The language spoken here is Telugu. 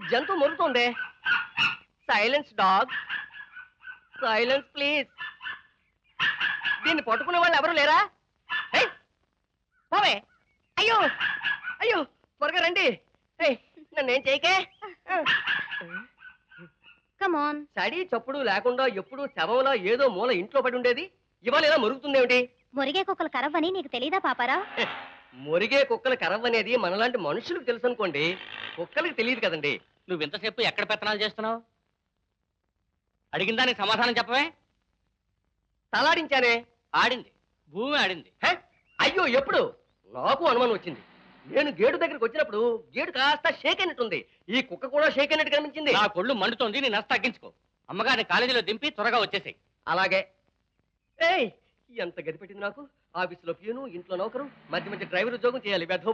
జంతువు మొరుగుతోంది సైలెన్స్ డాగ్ సైలెన్స్ ప్లీజ్ దీన్ని పట్టుకునే వాళ్ళు ఎవరు లేరా? పోవే. అయ్యో! అయ్యో! త్వరగా రండి. నన్నేం చేయకే? కమాన్ చడి చప్పుడు లేకుండా ఎప్పుడు శవంలో ఏదో మూల ఇంట్లో పడి ఉండేది. ఇవాళ ఏదో మురుగుతుందేమిటి మురిగే కుక్కలు కరవని నీకు తెలీదా పాపారా? మురిగే కుక్కల కరవ్ అనేది మనలాంటి మనుషులకు తెలుసు అనుకోండి కుక్కలకి తెలియదు కదండి. నువ్వు ఇంతసేపు ఎక్కడ పెత్తనాలు చేస్తున్నావు? అడిగిన దానికి సమాధానం చెప్పవే? తలాడించానే? ఆడింది. భూమి ఆడింది. హే? అయ్యో ఎప్పుడు? నాకు అనుమానం వచ్చింది. నేను గేటు దగ్గరికి వచ్చినప్పుడు గేటు కాస్త షేక్ అయినట్టుంది. ఈ కుక్క కూడా షేక్ అయినట్టు కనిపించింది. నా కొళ్ళు మండుతోంది నీ నష్ట తగ్గించుకో. అమ్మగారిని కాలేజీలో దింపి త్వరగా వచ్చేసాయి. అలాగే. ఏయ్ ఎంత గది పెట్టింది నాకు? ఆఫీసులో ప్యూను ఇంట్లో నౌకరు మధ్య మధ్య డ్రైవర్ ఉద్యోగం చేయాలి వెధవ